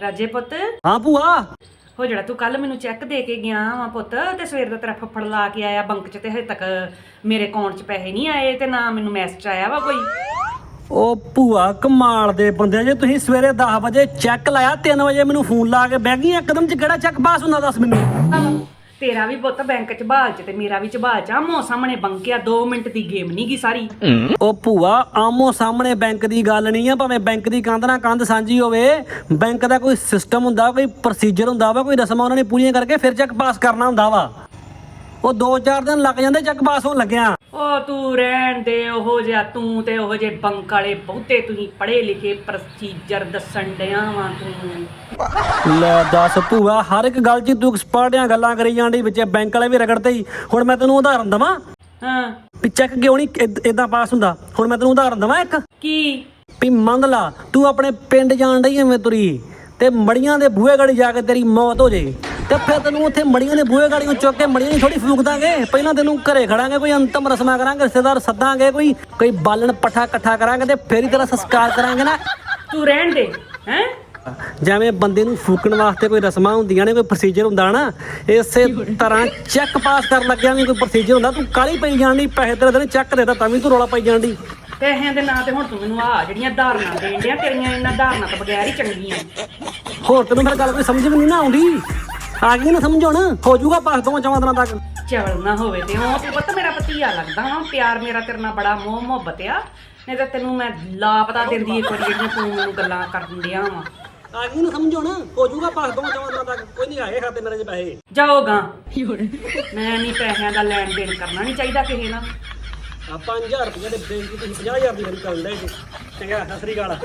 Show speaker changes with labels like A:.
A: ਰਾਜੇ ਪੁੱਤ।
B: ਹਾਂ ਭੂਆ।
A: ਹੋ ਜਿਹੜਾ ਤੂੰ ਕੱਲ ਮੈਨੂੰ ਚੈੱਕ ਦੇ ਕੇ ਗਿਆ ਵਾ ਪੁੱਤ ਤੇ ਸਵੇਰ ਦਾ ਤੇਰਾ ਫੱਫੜ ਲਾ ਕੇ ਆਇਆ ਬੈਂਕ 'ਚ ਤੇ ਹਜੇ ਤੱਕ ਮੇਰੇ ਅਕਾਊਂਟ 'ਚ ਪੈਸੇ ਨਹੀਂ ਆਏ ਤੇ ਨਾ ਮੈਨੂੰ ਮੈਸੇਜ ਆਇਆ ਵਾ ਕੋਈ।
B: ਉਹ ਭੂਆ ਕਮਾਲ ਦੇ ਬੰਦੇ ਜੇ ਤੁਸੀਂ ਸਵੇਰੇ 10 ਵਜੇ ਚੈੱਕ ਲਾਇਆ 3 ਵਜੇ ਮੈਨੂੰ ਫੋਨ ਲਾ ਕੇ ਬਹਿ ਗਈ ਇੱਕਦਮ ਚ ਕਿਹੜਾ ਚੈੱਕ ਪਾਸ ਹੁੰਦਾ ਦੱਸ ਮੈਨੂੰ।
A: ਤੇਰਾ ਵੀ ਪੁੱਤ ਬੈਂਕ 'ਚ ਬਹਾਲ 'ਚ ਤੇ ਮੇਰਾ ਵੀ ਚਬਾਲ 'ਚ। ਆਮੋ ਸਾਹਮਣੇ ਬੰਕਿਆ 2 ਮਿੰਟ ਦੀ ਗੇਮ ਨਹੀਂ ਗਈ ਸਾਰੀ।
B: ਉਹ ਭੂਆ ਆਮੋ ਸਾਹਮਣੇ ਬੈਂਕ ਦੀ ਗੱਲ ਨਹੀਂ ਆ ਭਾਵੇਂ ਬੈਂਕ ਦੀ ਕੰਧ ਨਾਲ ਕੰਧ ਸਾਂਝੀ ਹੋਵੇ। ਬੈਂਕ ਦਾ ਕੋਈ ਸਿਸਟਮ ਹੁੰਦਾ ਕੋਈ ਪ੍ਰੋਸੀਜਰ ਹੁੰਦਾ ਵਾ ਕੋਈ ਰਸਮਾਂ ਉਹਨਾਂ ਨੇ ਪੂਰੀਆਂ ਕਰਕੇ ਫਿਰ ਚੈੱਕ ਪਾਸ ਕਰਨਾ ਹੁੰਦਾ ਵਾ। ਉਹ 2-4 ਦਿਨ ਲੱਗ ਜਾਂਦੇ ਚੈੱਕ ਪਾਸ ਹੋਣ ਲੱਗਿਆ।
A: ਉਹ ਤੂੰ ਰਹਿਣ ਦੇ ਉਹੋ ਜਿਹਾ ਤੂੰ ਤੇ ਉਹੋ ਜੇ ਬੰਕ ਵਾਲੇ ਬਹੁਤੇ ਤੁਸੀਂ ਪੜ੍ਹੇ ਲਿਖੇ ਪ੍ਰੋਸੀਜਰ ਦੱਸਣ ਡਿਆ ਵਾਂ ਤੂੰ।
B: ਲੈ ਦੱਸ ਭੂਆ ਹਰ ਇੱਕ ਗੱਲ 'ਚ ਤੂੰ ਐਕਸਪਰਟ ਆਂ ਗੱਲਾਂ ਕਰੀ ਜਾਂਦੀ ਵਿੱਚ ਬੈਂਕ ਵਾਲੇ ਵੀ ਰਗੜਦੇ ਹੀ। ਹੁਣ ਮੈਂ ਤੈਨੂੰ ਉਦਾਹਰਨ ਦਵਾਂ।
A: ਹਾਂ।
B: ਵੀ ਚੈੱਕ ਕਿਉਂ ਨਹੀਂ ਇਦਾਂ ਪਾਸ ਹੁੰਦਾ? ਹੁਣ ਮੈਂ ਤੈਨੂੰ ਉਦਾਹਰਨ ਦਵਾਂ ਇੱਕ।
A: ਕੀ?
B: ਵੀ ਮੰਨ ਲਾ ਤੂੰ ਆਪਣੇ ਪਿੰਡ ਜਾਣ ਡਈ ਐਵੇਂ ਤੁਰੀ ਤੇ ਮੜੀਆਂ ਦੇ ਬੂਹੇ ਗਾੜੀ ਜਾ ਕੇ ਤੇਰੀ ਮੌਤ ਹੋ ਜੇ। ਤੇ ਫਿਰ ਤੈਨੂੰ ਉੱਥੇ ਮੜੀਆਂ ਦੇ ਬੂਹੇ ਗਾੜੀਆਂ ਚੁੱਕ ਕੇ ਮੜੀਆਂ ਹੀ ਥੋੜੀ ਫੂਕ ਦਾਂਗੇ। ਪਹਿਲਾਂ ਤੈਨੂੰ ਘਰੇ ਖੜਾਂਗੇ ਕੋਈ ਅੰਤਮ ਰਸਮਾਂ ਕਰਾਂਗੇ ਰਿਸ਼ਤੇਦਾਰ ਸੱਦਾਂਗੇ ਕੋਈ ਕੋਈ ਬਾਲਣ ਪੱਠਾ ਇਕੱਠਾ ਕਰਾਂਗੇ ਤੇ ਫਿਰ ਹੀ ਤੇਰਾ ਸੰਸਕਾਰ ਕਰਾਂਗੇ ਨਾ।
A: ਤੂੰ ਰਹਿਣ ਦੇ ਹੈ?
B: ਜਿਵੇਂ ਬੰਦੇ ਨੂੰ ਫੂਕਣ ਵਾਸਤੇ ਕੋਈ ਰਸਮਾਂ ਹੁੰਦੀਆਂ ਨੇ ਕੋਈ ਪ੍ਰੋਸੀਜਰ ਹੁੰਦਾ ਨਾ ਇਸੇ ਤਰ੍ਹਾਂ ਚੈੱਕ ਪਾਸ ਕਰਨ ਲੱਗਿਆ ਵੀ ਕੋਈ ਪ੍ਰੋਸੀਜਰ ਹੁੰਦਾ ਤੂੰ ਕਾਲੀ ਪਈ ਜਾਂਦੀ ਪੈਸੇ ਤੇਰੇ ਦੇ ਚੈੱਕ ਦੇਦਾ ਤਾਂ ਵੀ ਤੂੰ ਰੌਲਾ ਪਾਈ ਜਾਂਦੀ
A: ਪੈਸਿਆਂ ਦੇ ਨਾਂ ਤੇ ਹੁਣ ਤੂੰ ਮੈਨੂੰ ਆ ਜਿਹੜੀਆਂ ਧਾਰਨਾ ਦੇਣ ਡਿਆ ਤੇਰੀਆਂ ਇਹਨਾਂ ਧਾਰਨਾ ਤੋਂ ਬਗੈਰ ਹੀ ਚੰਗੀਆਂ
B: ਹੋਰ ਤੈਨੂੰ ਫਿਰ ਗੱਲ ਕੋਈ ਸਮਝ ਵੀ ਨਹੀਂ ਨਾ ਆਉਂਦੀ? ਆ ਗਈ ਨਾ ਸਮਝ ਹੁਣ ਹੋ ਜਾਊਗਾ ਪਾਸ ਦੋਵਾਂ ਚਵਾਂ ਦਿਨਾਂ ਤੱਕ।
A: ਚਵਲ ਨਾ ਹੋਵੇ ਤੇ ਉਹ ਤੂੰ ਪਤਾ ਮੇਰਾ ਭਤੀਆ ਲੱਗਦਾ ਵਾ ਪਿਆਰ ਮੇਰਾ ਤੇਰੇ ਨਾਲ ਬੜਾ ਮੋਹ ਮੁਹੱਬਤ ਆ। ਨਹੀਂ ਤਾਂ ਤੈਨੂੰ ਮੈਂ ਲਾਪਤਾ ਦਿੰਦੀ ਇੱਕ ਵਾਰੀ ਜਿਹੜੀਆਂ ਤੂੰ ਮੈਨੂੰ ਗੱਲਾਂ ਕਰ ਦਿੰਦਿਆ ਵਾ।
B: ਆ ਗਈ ਨਾ ਸਮਝ ਹੁਣ ਹੋ ਜਾਊਗਾ ਪਾਸ ਦੋਵਾਂ ਚਵਾਂ ਦਿਨਾਂ ਤੱਕ। ਕੋਈ ਨਹੀਂ ਆਏ ਖਾਤੇ ਮੇਰੇ 'ਚ ਪੈਸੇ।
A: ਜਾਓਗਾ। ਮੈਂ ਨਹੀਂ ਪੈਸਿਆਂ ਦਾ ਲੈਣ ਦੇਣ ਕਰਨਾ ਨਹੀਂ ਚਾਹੀਦਾ ਕਿਸੇ ਨਾਲ।
B: ਆ 5000 ਰੁਪਏ ਦੇ ਬੈਂਕ ਤੁਸੀਂ 50000 ਦੀ ਖਰੀ ਕਰਨ ਦੇ ਚੰਗਾ ਸਤਿ ਸ੍ਰੀ ਅਕਾਲ।